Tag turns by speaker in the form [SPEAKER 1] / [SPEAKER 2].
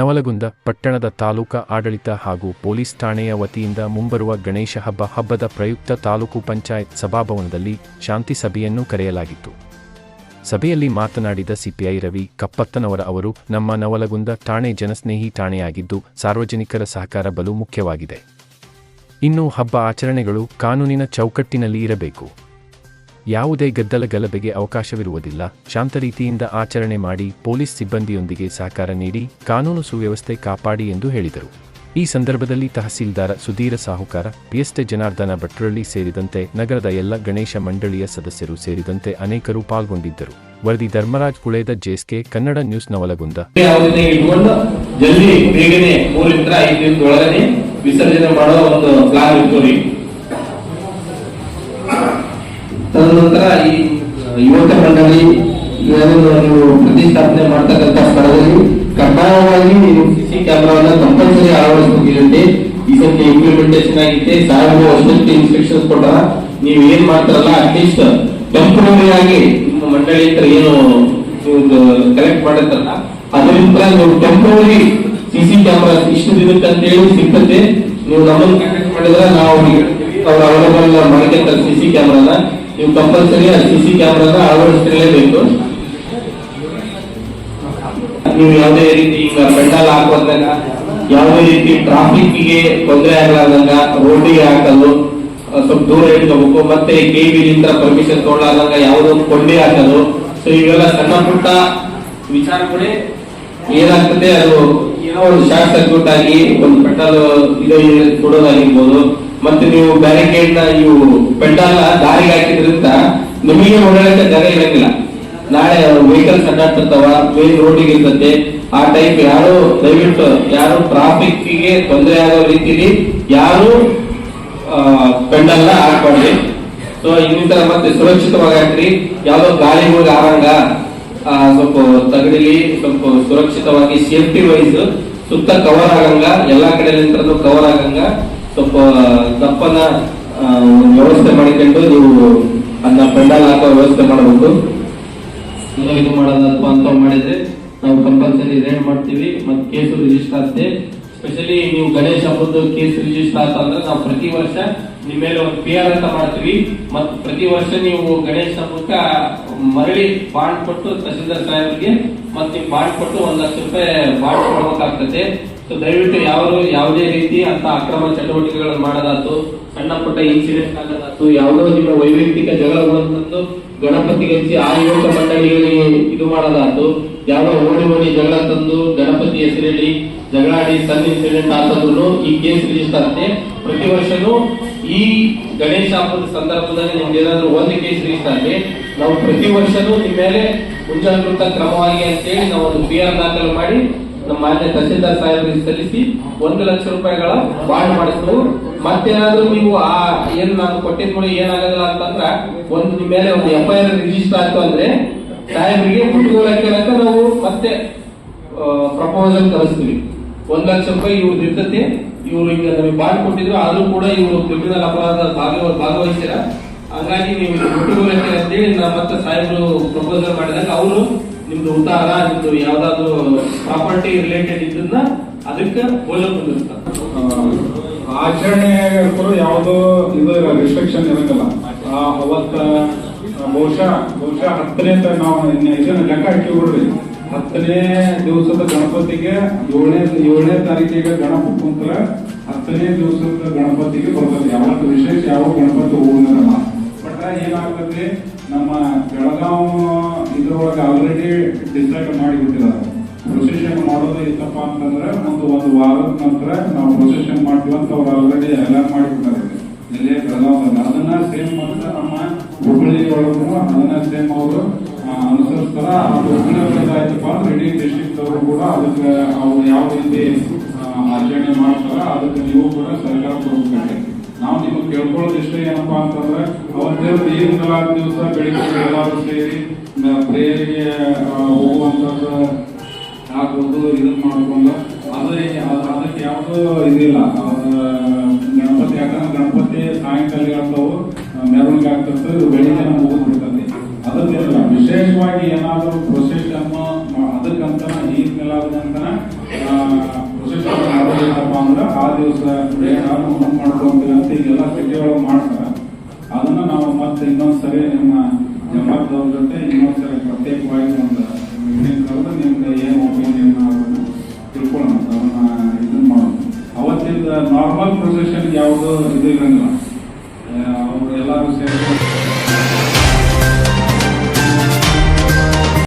[SPEAKER 1] ನವಲಗುಂದ ಪಟ್ಟಣದ ತಾಲೂಕಾ ಆಡಳಿತ ಹಾಗೂ ಪೊಲೀಸ್ ಠಾಣೆಯ ವತಿಯಿಂದ ಮುಂಬರುವ ಗಣೇಶ ಹಬ್ಬ ಹಬ್ಬದ ಪ್ರಯುಕ್ತ ತಾಲೂಕು ಪಂಚಾಯತ್ ಸಭಾಭವನದಲ್ಲಿ ಶಾಂತಿ ಸಭೆಯನ್ನು ಕರೆಯಲಾಗಿತ್ತು. ಸಭೆಯಲ್ಲಿ ಮಾತನಾಡಿದ ಸಿಪಿಐ ರವಿ ಕಪ್ಪತ್ತನವರ ಅವರು, ನಮ್ಮ ನವಲಗುಂದ ಠಾಣೆ ಜನಸ್ನೇಹಿ ಠಾಣೆಯಾಗಿದ್ದು ಸಾರ್ವಜನಿಕರ ಸಹಕಾರ ಬಲು ಮುಖ್ಯವಾಗಿದೆ. ಇನ್ನು ಹಬ್ಬ ಆಚರಣೆಗಳು ಕಾನೂನಿನ ಚೌಕಟ್ಟಿನಲ್ಲಿ ಇರಬೇಕು. ಯಾವುದೇ ಗದ್ದಲ ಗಲಭೆಗೆ ಅವಕಾಶವಿರುವುದಿಲ್ಲ. ಶಾಂತ ರೀತಿಯಿಂದ ಆಚರಣೆ ಮಾಡಿ ಪೊಲೀಸ್ ಸಿಬ್ಬಂದಿಯೊಂದಿಗೆ ಸಹಕಾರ ನೀಡಿ ಕಾನೂನು ಸುವ್ಯವಸ್ಥೆ ಕಾಪಾಡಿ ಎಂದು ಹೇಳಿದರು. ಈ ಸಂದರ್ಭದಲ್ಲಿ ತಹಸೀಲ್ದಾರ ಸುಧೀರ ಸಾಹುಕಾರ, ಪಿಎಸ್ಟೆ ಜನಾರ್ದನ ಭಟ್ರಳ್ಳಿ ಸೇರಿದಂತೆ ನಗರದ ಎಲ್ಲ ಗಣೇಶ ಮಂಡಳಿಯ ಸದಸ್ಯರು ಸೇರಿದಂತೆ ಅನೇಕರು ಪಾಲ್ಗೊಂಡಿದ್ದರು. ವರದಿ ಧರ್ಮರಾಜ್ ಕುಳೇದ ಜೇಸ್ಕೆ ಕನ್ನಡ ನ್ಯೂಸ್ ನವಲಗುಂದ.
[SPEAKER 2] ತದನಂತರ ಈ ಯುವಕ ಮಂಡಳಿ ನೀವು ಪ್ರತಿಷ್ಠಾಪನೆ ಮಾಡ್ತಕ್ಕಂಥ ಸ್ಥಳದಲ್ಲಿ ಕಡ್ಡಾಯವಾಗಿ ನೀವು ಸಿಸಿ ಕ್ಯಾಮೆರಾವನ್ನ ಕಂಪಲ್ಸರಿ ಅಳವಡಿಸಬೇಕಿರುತ್ತೆ ಈ ಸತಿ ಇಂಪ್ಲಿಮೆಂಟೇಷನ್ ಆಗಿತ್ತೆ ಸಾಹೇಬರು ಅಷ್ಟೊಂದು ಇನ್ಸ್ಟ್ರಕ್ಷನ್ಸ್ ಕೊಟ್ಟ ನೀವು ಏನ್ ಮಾಡ್ತಾರಲ್ಲ ಅಟ್ಲೀಸ್ಟ್ ಟೆಂಪರರಿ ಆಗಿ ನಿಮ್ಮ ಮಂಡಳಿ ಹತ್ರ ಏನು ಕಲೆಕ್ಟ್ ಮಾಡಿರ್ತಾರಲ್ಲ, ಅದರಿಂದ ನೀವು ಟೆಂಪರರಿ ಸಿಸಿ ಕ್ಯಾಮೆರಾ ಇಷ್ಟು ದಿನಕ್ಕೆ ಅಂತ ಹೇಳಿ ಸಿಗ್ತದೆ. ನೀವು ನಮ್ಮನ್ನು ಕಾಂಟ್ಯಾಕ್ಟ್ ಮಾಡಿದ್ರೆ ನಾವು ಅವ್ರ ಅವೈಲೇಬಲ್ ಮಾಡಿದ ಸಿಸಿ ಕ್ಯಾಮೆರಾನ ನೀವು ಕಂಪಲ್ಸರಿ ಆ ಸಿಸಿ ಕ್ಯಾಮ್ರಾನ ಅಳವಡಿಸಿರಲೇಬೇಕು ನೀವು ಯಾವುದೇ ರೀತಿ ಈಗ ಪೆಂಡಲ್ ಹಾಕೋದಾಗ ಯಾವುದೇ ರೀತಿ ಟ್ರಾಫಿಕ್ಗೆ ತೊಂದರೆ ಆಗಲಾರ್ದಂಗ ರೋಡಿಗೆ ಹಾಕೋದು ಆ, ಸ್ವಲ್ಪ ದೂರ ಇಟ್ಕೋಬೇಕು. ಮತ್ತೆ ಕೆ ಲಿಂದ ಪರ್ಮಿಷನ್ ತೊಗೊಳ್ಳಾರ್ದಂಗ ಯಾವುದೋ ಕೊಂಡಿ ಹಾಕೋದು ಸೊ ಇವೆಲ್ಲ ಸಣ್ಣ ಪುಟ್ಟ ವಿಚಾರಗಳೇ ಏನಾಗ್ತದೆ ಅದು ಏನೋ ಒಂದು ಶಾರ್ಟ್ ಸರ್ಕ್ಯೂಟ್ ಆಗಿ ಒಂದು ಪೆಟ್ರೋಲ್ ಇದು ಸುಡೋದಾಗಿರ್ಬೋದು. ಮತ್ತೆ ನೀವು ಬ್ಯಾರಿಕೇಡ್ನ ಇವು ಪೆಟ್ರೋಲ್ ದಾರಿ ಹಾಕಿದ್ರಿಂದ ನಿಮಗೆ ಓಡಾಡಕ್ಕೆ ಜಾಗ ಇರಂಗಿಲ್ಲ. ನಾಳೆ ವೆಹಿಕಲ್ಸ್ ಅಡ್ಡಾಡ್ತಿರ್ತಾವ ಮೇನ್ ರೋಡಿಗೆ ಇರ್ತದೆ ಆ ಟೈಪ್ ಯಾರು ದಯವಿಟ್ಟು ಯಾರು ಟ್ರಾಫಿಕ್ಗೆ ತೊಂದರೆ ಆಗೋ ರೀತಿಲಿ ಯಾರು ಪೆಂಡಲ್ನ ಹಾಕ್ಬಾರ್ದು. ಸೊ ಇನ್ನಿತರ ಮತ್ತೆ ಸುರಕ್ಷಿತವಾಗಿ ಹಾಕ್ರಿ. ಯಾವ್ದೋ ಗಾಳಿ ಹೋಗಿ ಆರಂಗ ಸ್ವಲ್ಪ ತಗಡಿಲಿ ಸ್ವಲ್ಪ ಸುರಕ್ಷಿತವಾಗಿ ಸೇಫ್ಟಿ ವೈಸ್ ಸುತ್ತ ಕವರ್ ಆಗಂಗ, ಎಲ್ಲಾ ಕಡೆ ಕವರ್ ಆಗಂಗ. ಸ್ವಲ್ಪ ದಪ್ಪನ ವ್ಯವಸ್ಥೆ ಮಾಡಿಕೊಂಡು ನೀವು ಅದನ್ನ ಪೆಂಡಲ್ ಹಾಕೋ ವ್ಯವಸ್ಥೆ ಮಾಡಬೇಕು. ಇದು ಮಾಡೋದಪ್ಪ ಅಂತ ಮಾಡಿದ್ರೆ ನಾವು ಕಂಪಲ್ಸರಿ ರೇಡ್ ಮಾಡ್ತೀವಿ ಮತ್ತೆ ಕೇಸು ರಿಜಿಸ್ಟರ್ ಆಗುತ್ತೆ ಸ್ಪೆಷಲಿ ನೀವು ಗಣೇಶ ಹಬ್ಬದ ಕೇಸ್ ರಿಜಿಸ್ಟರ್ ಆತ ಅಂದ್ರೆ ನಾವು ಪ್ರತಿ ವರ್ಷ ನಿಮ್ಮ ಮೇಲೆ ಒಂದು ಪಿ ಆರ್ ಅಂತ ಮಾಡ್ತೀವಿ. ಮತ್ತು ಪ್ರತಿ ವರ್ಷ ನೀವು ಗಣೇಶ ಹಬ್ಬಕ್ಕ ಮರಳಿ ಬಾಂಡ್ ಕೊಟ್ಟು ತಹಸೀಲ್ದಾರ್ ಸಾಹೇಬ್ರಿಗೆ ಮತ್ತೆ ಬಾಂಡ್ ಕೊಟ್ಟು ಒಂದ್ ಲಕ್ಷ ರೂಪಾಯಿ ಬಾಂಡ್ ಕೊಡಬೇಕಾಗ್ತದೆ. ಸೊ ದಯವಿಟ್ಟು ಯಾರು ಯಾವುದೇ ರೀತಿ ಅಂತ ಅಕ್ರಮ ಚಟುವಟಿಕೆಗಳನ್ನು ಮಾಡೋದಾತು, ಸಣ್ಣ ಪುಟ್ಟ ಇನ್ಸಿಡೆಂಟ್ ಆಗೋದಾತು, ಯಾವುದೋ ನಿಮ್ಮ ವೈಯಕ್ತಿಕ ಜಗಳಗಳನ್ನು ತಂದು ಗಣಪತಿಗೆ ಹೆಚ್ಚಿ ಆ ಯುವಕ ಮಂಡಳಿಗಳಿಗೆ ಇದು ಮಾಡೋದಾತು ಯಾರೋ ಓಡಿ ಓಡಿ ಜಗಳ ತಂದು ಗಣಪತಿ ಹೆಸರಲ್ಲಿ ಜಗಳಾಡಿ ಸಣ್ಣ ಇನ್ಸಿಡೆಂಟ್ ಆತಂದ್ರು ಈ ಕೇಸ್ ರಿಜಿಸ್ಟರ್ ಪ್ರತಿ ವರ್ಷನೂ ಈ ಗಣೇಶ ಹಬ್ಬದ ಸಂದರ್ಭದಲ್ಲಿ ನಿಮ್ಗೆ ಏನಾದ್ರು ಒಂದು ಕೇಸ್ ರೀಸ್ ಆಗಿ ನಾವು ಪ್ರತಿ ವರ್ಷನೂ ನಿಮ್ಮ ಮೇಲೆ ಮುಂಜಾಗೃತ ಕ್ರಮವಾಗಿ ಅಂತೇಳಿ ನಾವು ಒಂದು ಪಿ ಆರ್ ದಾಖಲು ಮಾಡಿ ನಮ್ಮ ಮಾನ್ಯ ತಹಸೀಲ್ದಾರ್ ಸಾಹೇಬರಿಗೆ ಸಲ್ಲಿಸಿ ಒಂದು ಲಕ್ಷ ರೂಪಾಯಿಗಳ ಬಾಂಡ್ ಮಾಡಿಸ್ತು ಮತ್ತೇನಾದ್ರೂ ನೀವು ಆ ಏನ್ ನಾನು ಕೊಟ್ಟಿದ್ ಮೇಲೆ ಏನಾಗಲ್ಲ ಅಂತಂದ್ರೆ ಒಂದು ನಿಮ್ಮ ಮೇಲೆ ಒಂದು ಎಫ್ ಐ ಆರ್ ರಿಜಿಸ್ಟರ್ ಆಯ್ತು ಅಂದ್ರೆ ಸಾಹೇಬರಿಗೆ ಮುಟ್ಟುಗೋಲಕ್ಕೆ ನಾವು ಮತ್ತೆ ಪ್ರಪೋಸಲ್ ಕಳಿಸ್ತೀವಿ. ಒಂದ್ ಲಕ್ಷ ರೂಪಾಯಿ ಇವ್ರದ್ದು ಇರ್ತದೆ ಇವರು ಈಗ ನಮಗೆ ಬಾಂಡ್ ಕೊಟ್ಟಿದ್ರು, ಆದ್ರೂ ಕೂಡ ಇವರು ಕ್ರಿಮಿನಲ್ ಅಪರಾಧ ಭಾಗವ ಭಾಗವಹಿಸಿರ ಹಾಗಾಗಿ ನೀವು ಮುಟ್ಟುಗೋಲಕ್ಕೆ ಅಂತೇಳಿ ನಾವು ಮತ್ತೆ ಸಾಹೇಬರು ಪ್ರಪೋಸಲ್ ಮಾಡಿದಾಗ ಅವರು ನಿಮ್ದು ಉದ್ದಾರ ನಿಮ್ದು ಯಾವ್ದಾದ್ರು ಪ್ರಾಪರ್ಟಿ ರಿಲೇಟೆಡ್ ಇದನ್ನ ಅದಕ್ಕೆ ಹೋಲೋ ಬಂದಿರ್ತಾರೆ.
[SPEAKER 3] ಆಚರಣೆ ಕೂಡ ಯಾವುದೋ ಇದು ರಿಸ್ಟ್ರಿಕ್ಷನ್ ಇರಂಗಿಲ್ಲ. ಅವತ್ತ, ಬಹುಶಃ ಬಹುಶಃ ಹತ್ತನೇ ನಾವು ಇದನ್ನ ಲೆಕ್ಕ ಹಾಕಿ ಬಿಡ್ರಿ ಹತ್ತನೇ ದಿವಸದ ಗಣಪತಿಗೆ ಏಳನೇ ಏಳನೇ ತಾರೀಕಿಗೆ ಗಣಪತಿ ಕುಂತರ ಹತ್ತನೇ ದಿವಸದ ಗಣಪತಿಗೆ ಬರ್ತದೆ ಯಾವತ್ತು ವಿಶೇಷ, ಯಾವ ಗಣಪತಿ ಹೋಗುದಿಲ್ಲ ಬಟ್ ಏನಾಗ್ತದೆ, ನಮ್ಮ ಬೆಳಗಾವ್ ಇದ್ರೊಳಗೆ ಆಲ್ರೆಡಿ ಡಿಸೈಡ್ ಮಾಡಿಬಿಟ್ಟಿದ್ದಾರೆ. ಪ್ರೊಸೆಷನ್ ಮಾಡೋದು ಇತ್ತಪ್ಪ ಅಂತಂದ್ರೆ, ಒಂದು ಒಂದು ವಾರದ ನಂತರ ನಾವು ಪ್ರೊಸೆಷನ್ ಮಾಡ್ತೀವಿ ಅಂತ ಅವ್ರು ಆಲ್ರೆಡಿ ಎಲ್ಲ ಮಾಡಿಬಿಟ್ಟಾರೆ ಇಲ್ಲೇ ಬೆಳಗಾವ್ ಅದನ್ನ ಸೇಮ್ ಮತ್ತೆ ನಮ್ಮ ಹುಬ್ಬಳ್ಳಿ ಒಳಗೂ ಅದನ್ನ ಸೇಮ್ ರೀತಿ ಆಚರಣೆ ಮಾಡ್ತಾರ? ಅದಕ್ಕೆ ನೀವು ಕೂಡ ಸರ್ಕಾರ ಕೊಡ್ಬೇಕು ನಾವು ನಿಮಗೆ ಕೇಳ್ಕೊಳ್ಳೋದು ಇಷ್ಟೇ ಏನಪ್ಪಾ ಅಂತಂದ್ರೆ ಅವತ್ತೇ ಮಿಲಾದ್ ದಿವಸ ಬೆಳಿಗ್ಗೆ ಎಲ್ಲರೂ ಸೇರಿ ಪ್ರೇಯರಿಗೆ ಹೋಗುವಂತದ್ದು ಹಾಕೋದು ಇದನ್ನ ಮಾಡ್ಕೊಂಡು. ಅದೇ ಅದ್- ಅದಕ್ಕೆ ಯಾವುದು ಇದಿಲ್ಲ. ಗಣಪತಿ ಯಾಕಂದ್ರೆ ಗಣಪತಿ ಸಾಯಂಕಾಲ ಆಗ್ತಾವು ಮೆರವಣಿಗೆ ಆಗ್ತದೆ ಬೆಳಿಗ್ಗೆ ಮುಗಿದ್ ಬಿಡ್ತದೆ ಅದಕ್ಕೆಲ್ಲ ವಿಶೇಷವಾಗಿ ಏನಾದರೂ ದಿವಸ ಬೇಡ ಮುಂದೆ ಮಾಡ್ಕೊಂತೀವಿ ಅಂತ ಈಗೆಲ್ಲ ಸಿಟಿ ಒಳಗೆ ಮಾಡ್ತಾರೆ. ಅದನ್ನ ನಾವು ಮತ್ತೆ ಇನ್ನೊಂದ್ಸರಿ ನಿಮ್ಮ ಜಮಾತ್ದವ್ರ ಜೊತೆ ಇನ್ನೊಂದ್ಸರಿ ಪ್ರತ್ಯೇಕವಾಗಿ ಒಂದು ಮೀಟಿಂಗ್ ಕರೆದು ನಿಮ್ಗೆ ಏನು ಒಪಿನಿಯನ್ ಅದನ್ನ ತಿಳ್ಕೊಳ್ಳೋಣ ಅದನ್ನ ಇದನ್ನ ಮಾಡೋಣ ಅವತ್ತಿಂದ ನಾರ್ಮಲ್ ಪ್ರೊಸೆಷನ್ ಯಾವುದು ಇದು ಇರಂಗಿಲ್ಲ ಅವ್ರು ಎಲ್ಲರೂ ಸೇರಿ